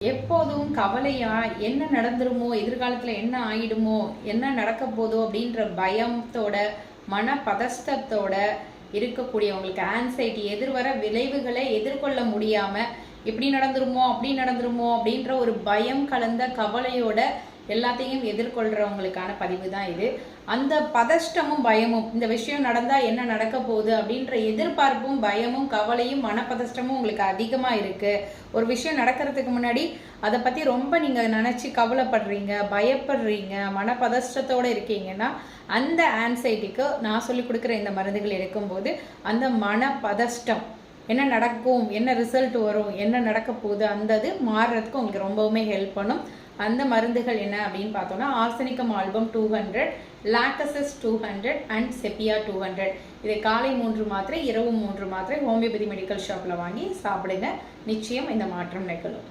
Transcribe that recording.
எப்போதும் கவலையா என்ன நடந்துருமோ எதிர்காலத்துல என்ன ஆயிடுமோ என்ன நடக்க போதோ அப்படின்ற பயத்தோட மன பதஷ்டத்தோட இருக்கக்கூடியவங்களுக்கு ஆன்சைட்டி எதிர்வர விளைவுகளை எதிர்கொள்ள முடியாம இப்படி நடந்துருமோ அப்படி நடந்துருமோ அப்படின்ற ஒரு பயம் கலந்த கவலையோட எல்லாத்தையும் எதிர்கொள்கிறவங்களுக்கான பதிவு தான் இது. அந்த பதஷ்டமும் பயமும் இந்த விஷயம் நடந்தால் என்ன நடக்க போகுது அப்படின்ற எதிர்பார்ப்பும் பயமும் கவலையும் மனப்பதஷ்டமும் உங்களுக்கு அதிகமாக இருக்கு. ஒரு விஷயம் நடக்கிறதுக்கு முன்னாடி அதை பத்தி ரொம்ப நீங்க நினச்சி கவலைப்படுறீங்க பயப்படுறீங்க மனப்பதஷ்டத்தோட இருக்கீங்கன்னா அந்த ஆன்சைட்டிக்கு நான் சொல்லி கொடுக்குற இந்த மருந்துகள் எடுக்கும்போது அந்த மனப்பதஷ்டம் என்ன நடக்கும் என்ன ரிசல்ட் வரும் என்ன நடக்க போகுது அந்த இது மாறுறதுக்கு உங்களுக்கு ரொம்பவுமே ஹெல்ப் பண்ணும். அந்த மருந்துகள் என்ன அப்படின்னு பார்த்தோம்னா arsenicum album two hundred lachesis two hundred and sepia two hundred இதை காலை மூன்று மாத்திரை இரவு மூன்று மாத்திரை ஹோமியோபதி மெடிக்கல் ஷாப்பில் வாங்கி சாப்பிடுங்க. நிச்சயம் இந்த மாற்றம் நிகழும்.